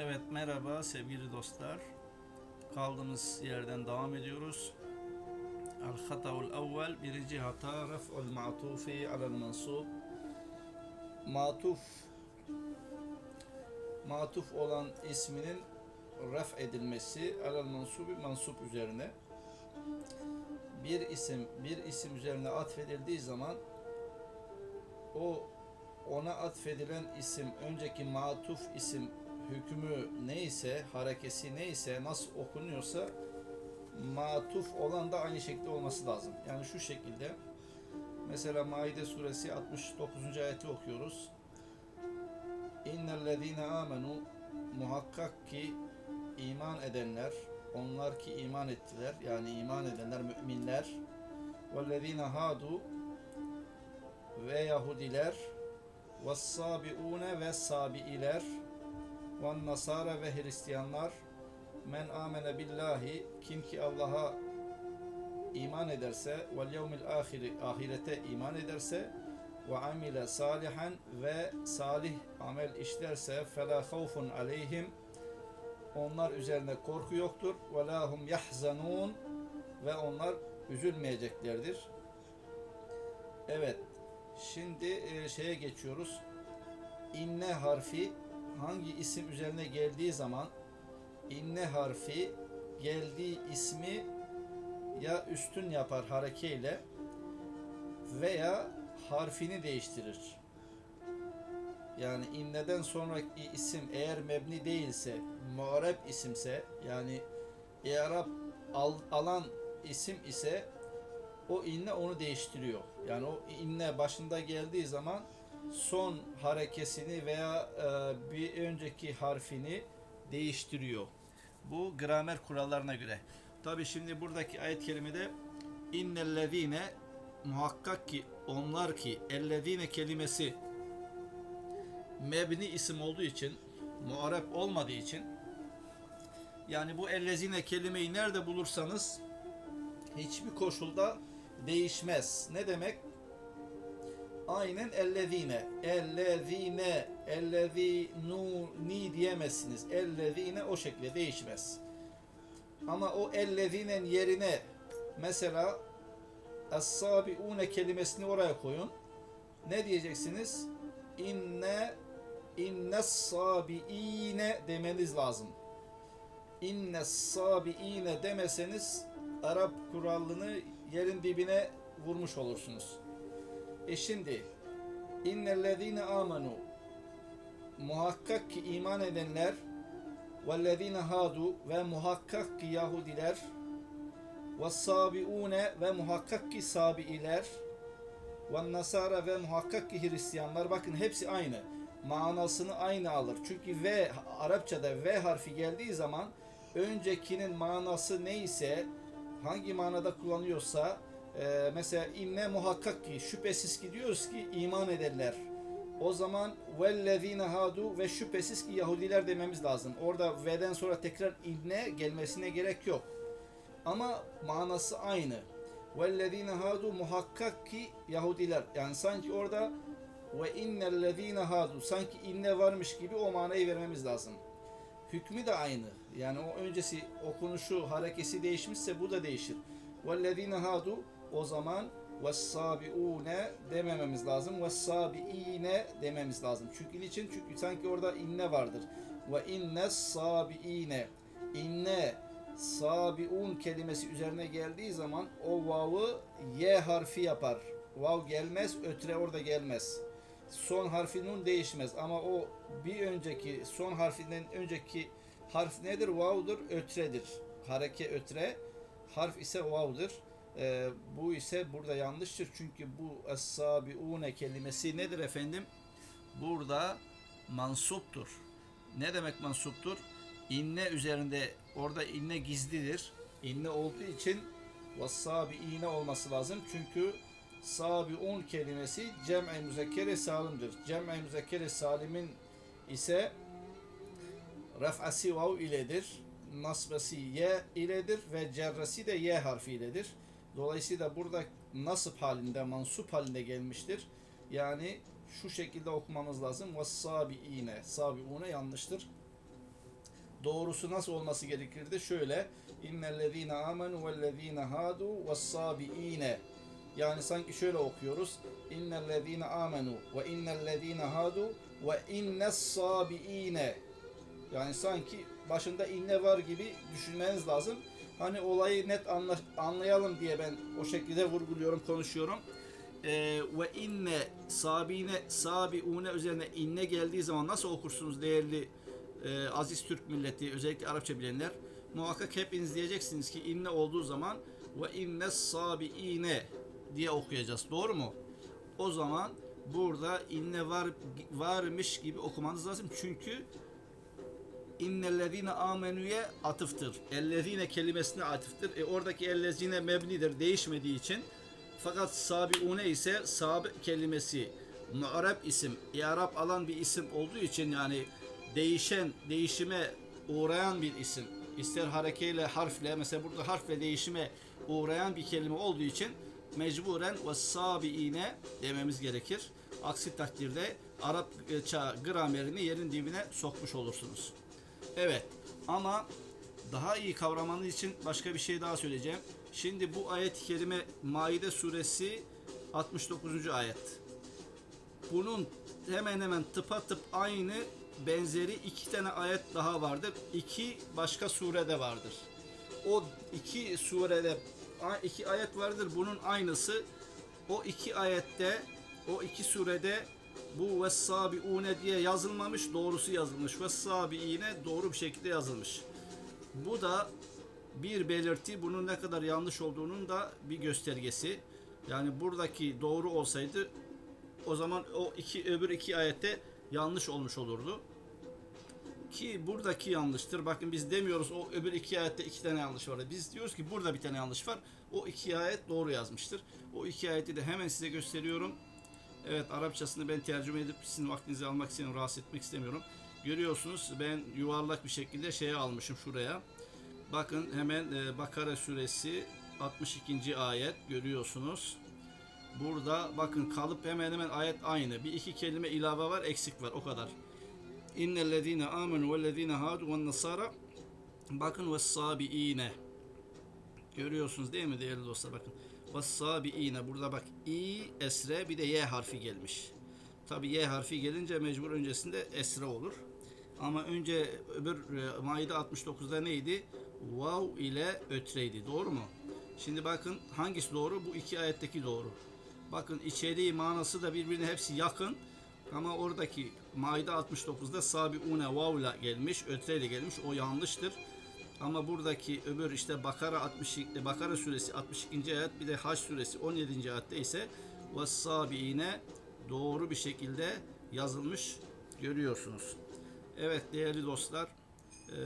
Evet merhaba sevgili dostlar. Kaldığımız yerden devam ediyoruz. El hata'ul evvel birinci hata ref'ul ma'tufi alel mansub. Matuf matuf olan isminin ref edilmesi alel mansubi mansup üzerine bir isim bir isim üzerine atfedildiği zaman o ona atfedilen isim önceki matuf isim hükmü neyse, harekesi neyse, nasıl okunuyorsa matuf olan da aynı şekilde olması lazım. Yani şu şekilde mesela Maide suresi 69. ayeti okuyoruz. İnnellezîne amenu muhakkak ki iman edenler, onlar ki iman ettiler, yani iman edenler, müminler, vellezîne hadu ve Yahudiler, ve sabi'iler, ve nasara ve Hristiyanlar men amene billahi kim ki Allah'a iman ederse vel yevmil ahiri ahirete iman ederse ve amile salihan ve salih amel işlerse fela havfun aleyhim onlar üzerine korku yoktur ve lahum yahzanun ve onlar üzülmeyeceklerdir. Evet. Şimdi şeye geçiyoruz. İnne harfi hangi isim üzerine geldiği zaman inne harfi geldiği ismi ya üstün yapar harekeyle veya harfini değiştirir. Yani inneden sonraki isim eğer mebni değilse, muareb isimse yani i'rab al, alan isim ise o inne onu değiştiriyor. Yani o inne başında geldiği zaman son harekesini veya e, bir önceki harfini değiştiriyor. Bu gramer kurallarına göre. Tabi şimdi buradaki ayet kelimede innellezine muhakkak ki onlar ki ellezine kelimesi mebni isim olduğu için muarep olmadığı için yani bu ellezine kelimeyi nerede bulursanız hiçbir koşulda değişmez. Ne demek? Aynen ellezine ellezine ellezinu diyemezsiniz. Ellezine o şekilde değişmez. Ama o ellezinen yerine mesela es-sabiune kelimesini oraya koyun. Ne diyeceksiniz? İnne inne sabiine demeniz lazım. İnne sabiine demeseniz Arap kuralını yerin dibine vurmuş olursunuz. E şimdi innellezine amenu muhakkak ki iman edenler vellezine hadu ve muhakkak ki Yahudiler ve ve muhakkak ki sabiiler ve nasara ve muhakkak ki Hristiyanlar. Bakın hepsi aynı. Manasını aynı alır. Çünkü V Arapçada V harfi geldiği zaman öncekinin manası neyse hangi manada kullanıyorsa ee, mesela inne muhakkak ki şüphesiz ki diyoruz ki iman ederler. O zaman vellezine hadu ve şüphesiz ki Yahudiler dememiz lazım. Orada ve'den sonra tekrar inne gelmesine gerek yok. Ama manası aynı. Vellezine hadu muhakkak ki Yahudiler. Yani sanki orada ve innellezine hadu sanki inne varmış gibi o manayı vermemiz lazım. Hükmü de aynı. Yani o öncesi okunuşu, harekesi değişmişse bu da değişir. Vellezine hadu o zaman vessabiune demememiz lazım. Vessabiine dememiz lazım. Çünkü niçin? Çünkü sanki orada inne vardır. Ve inne sabiine. İnne sabiun kelimesi üzerine geldiği zaman o vav'ı y harfi yapar. Vav gelmez, ötre orada gelmez. Son harfi nun değişmez ama o bir önceki son harfinden önceki harf nedir? Vav'dır, ötredir. Hareke ötre, harf ise vav'dır. E, bu ise burada yanlıştır. Çünkü bu es-sabiune kelimesi nedir efendim? Burada mansuptur. Ne demek mansuptur? İnne üzerinde orada inne gizlidir. İnne olduğu için vasabiine olması lazım. Çünkü sabiun kelimesi cem'i müzekkere salimdir. Cem'i müzekkere salimin ise ref'asi vav iledir. Nasbesi ye iledir ve cerresi de ye harfi iledir. Dolayısıyla burada nasip halinde, mansup halinde gelmiştir. Yani şu şekilde okumamız lazım. Ve sabiine, sabiune yanlıştır. doğrusu nasıl olması gerekirdi? Şöyle innellezine amenu vellezine hadu vessabiine yani sanki şöyle okuyoruz. İnnellezine amenu ve innellezine hadu ve innes sabiine yani sanki başında inne var gibi düşünmeniz lazım. Hani olayı net anla- anlayalım diye ben o şekilde vurguluyorum, konuşuyorum. Ee, ve inne sabine sabiune üzerine inne geldiği zaman nasıl okursunuz değerli e, aziz Türk milleti özellikle Arapça bilenler muhakkak hepiniz diyeceksiniz ki inne olduğu zaman ve inne sabiine diye okuyacağız. Doğru mu? O zaman burada inne var varmış gibi okumanız lazım. Çünkü innellezine amenüye atıftır. Ellezine kelimesine atıftır. E, oradaki ellezine mebnidir değişmediği için. Fakat sabiune ise sab kelimesi muarab isim, i'rab alan bir isim olduğu için yani değişen, değişime uğrayan bir isim. İster harekeyle, harfle, mesela burada harfle değişime uğrayan bir kelime olduğu için mecburen ve sabiine dememiz gerekir. Aksi takdirde Arapça gramerini yerin dibine sokmuş olursunuz. Evet ama daha iyi kavramanız için başka bir şey daha söyleyeceğim. Şimdi bu ayet-i kerime Maide suresi 69. ayet. Bunun hemen hemen tıpatıp aynı benzeri iki tane ayet daha vardır. İki başka surede vardır. O iki surede iki ayet vardır. Bunun aynısı o iki ayette o iki surede bu vessabiune diye yazılmamış, doğrusu yazılmış. Vessabiine doğru bir şekilde yazılmış. Bu da bir belirti bunun ne kadar yanlış olduğunun da bir göstergesi. Yani buradaki doğru olsaydı o zaman o iki öbür iki ayette yanlış olmuş olurdu. Ki buradaki yanlıştır. Bakın biz demiyoruz o öbür iki ayette iki tane yanlış var. Biz diyoruz ki burada bir tane yanlış var. O iki ayet doğru yazmıştır. O iki ayeti de hemen size gösteriyorum. Evet Arapçasını ben tercüme edip sizin vaktinizi almak için rahatsız etmek istemiyorum. Görüyorsunuz ben yuvarlak bir şekilde şeye almışım şuraya. Bakın hemen e, Bakara suresi 62. ayet görüyorsunuz. Burada bakın kalıp hemen hemen ayet aynı. Bir iki kelime ilave var eksik var o kadar. İnnellezine amenu vellezine hadu ve nasara bakın ve sabiine görüyorsunuz değil mi değerli dostlar bakın ve sabiine burada bak i esre bir de y harfi gelmiş. Tabi y harfi gelince mecbur öncesinde esre olur. Ama önce öbür e, Maide 69'da neydi? Vav ile ötreydi. Doğru mu? Şimdi bakın hangisi doğru? Bu iki ayetteki doğru. Bakın içeriği manası da birbirine hepsi yakın. Ama oradaki Maide 69'da sabiune vav ile gelmiş, ötre ile gelmiş. O yanlıştır. Ama buradaki öbür işte Bakara 60 Bakara suresi 62. ayet bir de Haç suresi 17. ayette ise vessabiine doğru bir şekilde yazılmış görüyorsunuz. Evet değerli dostlar eee,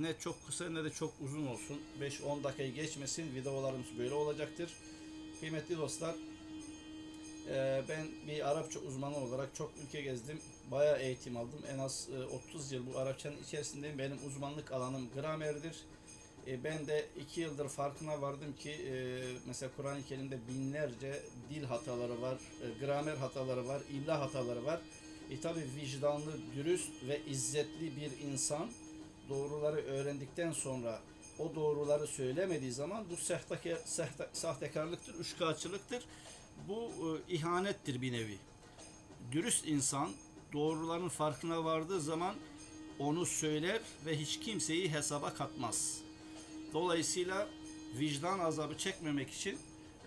ne çok kısa ne de çok uzun olsun. 5-10 dakikayı geçmesin. Videolarımız böyle olacaktır. Kıymetli dostlar eee, ben bir Arapça uzmanı olarak çok ülke gezdim. Bayağı eğitim aldım. En az e, 30 yıl bu Arapçanın içerisindeyim. Benim uzmanlık alanım gramerdir. E, ben de iki yıldır farkına vardım ki e, mesela Kur'an-ı Kerim'de binlerce dil hataları var, e, gramer hataları var, imla hataları var. E tabi vicdanlı, dürüst ve izzetli bir insan doğruları öğrendikten sonra o doğruları söylemediği zaman bu sahteke, sahte, sahtekarlıktır, üçkağıtçılıktır. Bu e, ihanettir bir nevi. Dürüst insan doğruların farkına vardığı zaman onu söyler ve hiç kimseyi hesaba katmaz. Dolayısıyla vicdan azabı çekmemek için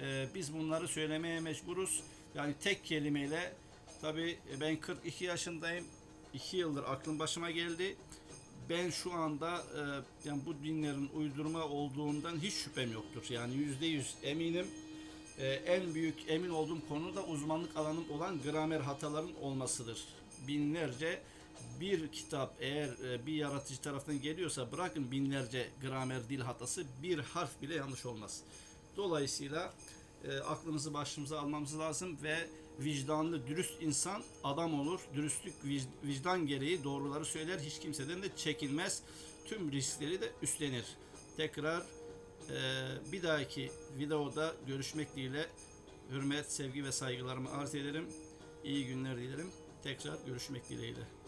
e, biz bunları söylemeye mecburuz. Yani tek kelimeyle tabi ben 42 yaşındayım. 2 yıldır aklım başıma geldi. Ben şu anda e, yani bu dinlerin uydurma olduğundan hiç şüphem yoktur. Yani yüzde yüz eminim. E, en büyük emin olduğum konu da uzmanlık alanım olan gramer hataların olmasıdır. Binlerce bir kitap eğer e, bir yaratıcı taraftan geliyorsa bırakın binlerce gramer dil hatası bir harf bile yanlış olmaz. Dolayısıyla e, aklımızı başımıza almamız lazım ve vicdanlı, dürüst insan adam olur. Dürüstlük, vic- vicdan gereği doğruları söyler. Hiç kimseden de çekinmez. Tüm riskleri de üstlenir. Tekrar bir dahaki videoda görüşmek dileğiyle hürmet, sevgi ve saygılarımı arz ederim. İyi günler dilerim. Tekrar görüşmek dileğiyle.